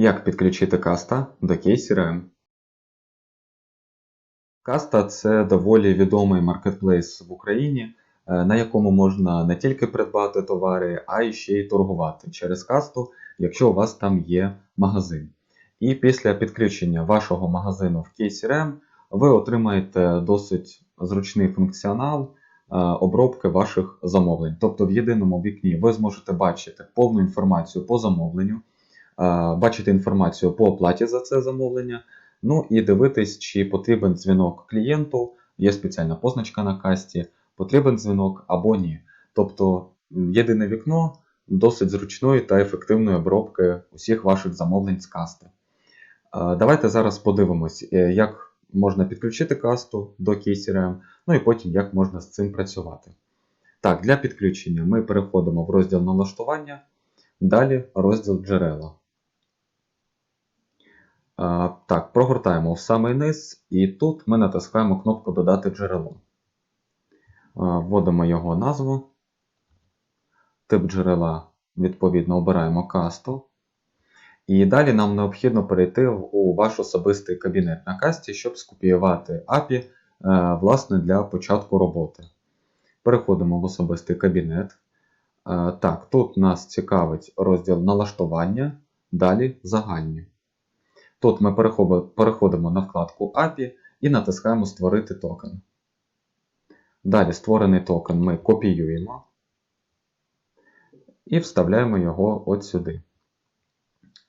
Як підключити каста до KCRM? Каста це доволі відомий маркетплейс в Україні, е, на якому можна не тільки придбати товари, а й ще й торгувати через касту, якщо у вас там є магазин. І після підключення вашого магазину в KCRM ви отримаєте досить зручний функціонал е, обробки ваших замовлень. Тобто в єдиному вікні ви зможете бачити повну інформацію по замовленню, бачити інформацію по оплаті за це замовлення, ну і дивитись, чи потрібен дзвінок клієнту, є спеціальна позначка на касті, потрібен дзвінок або ні. Тобто єдине вікно досить зручної та ефективної обробки усіх ваших замовлень з касти. Давайте зараз подивимось, е, як можна підключити касту до KCRM, ну і потім як можна з цим працювати. Так, для підключення ми переходимо в розділ налаштування, далі розділ джерела. Так, прогортаємо в самий низ, і тут ми натискаємо кнопку Додати джерело. Вводимо його назву. Тип джерела, відповідно, обираємо касту. І далі нам необхідно перейти у ваш особистий кабінет на касті, щоб скопіювати API е, власне, для початку роботи. Переходимо в особистий кабінет. Е, Так, тут нас цікавить розділ налаштування, далі загальні. Тут ми переходимо на вкладку API і натискаємо Створити токен. Далі створений токен ми копіюємо і вставляємо його от сюди.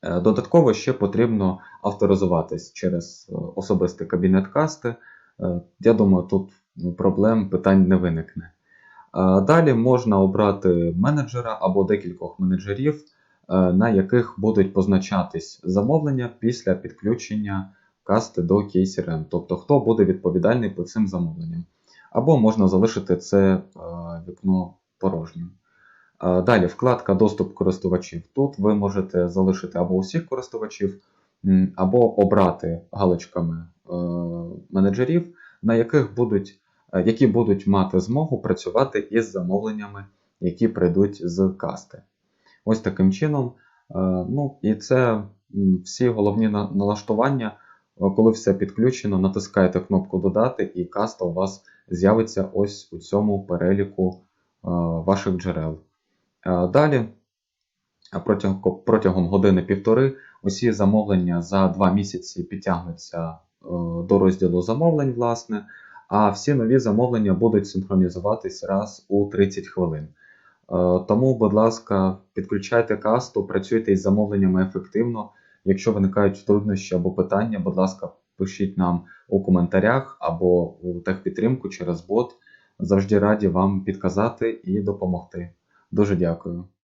Е, Додатково ще потрібно авторизуватись через е, особистий кабінет касти. Е, Я думаю, тут ну, проблем питань не виникне. Далі можна обрати менеджера або декількох менеджерів, на яких будуть позначатись замовлення після підключення касти до KCRM. Тобто, хто буде відповідальний по цим замовленням. Або можна залишити це е, вікно порожнім. Е, Далі вкладка Доступ користувачів. Тут ви можете залишити або усіх користувачів, або обрати галочками е, менеджерів, на яких будуть, е, які будуть мати змогу працювати із замовленнями, які прийдуть з касти. Ось таким чином. Е, Ну, і це всі головні налаштування. Е, Коли все підключено, натискаєте кнопку Додати, і каста у вас з'явиться ось у цьому переліку е, ваших джерел. Далі, протягом, години-півтори, усі замовлення за два місяці підтягнуться до розділу замовлень, власне, а всі нові замовлення будуть синхронізуватись раз у 30 хвилин. Е, Тому, будь ласка, підключайте касту, працюйте із замовленнями ефективно. Якщо виникають труднощі або питання, будь ласка, пишіть нам у коментарях або у техпідтримку через бот. Завжди раді вам підказати і допомогти. Дуже дякую.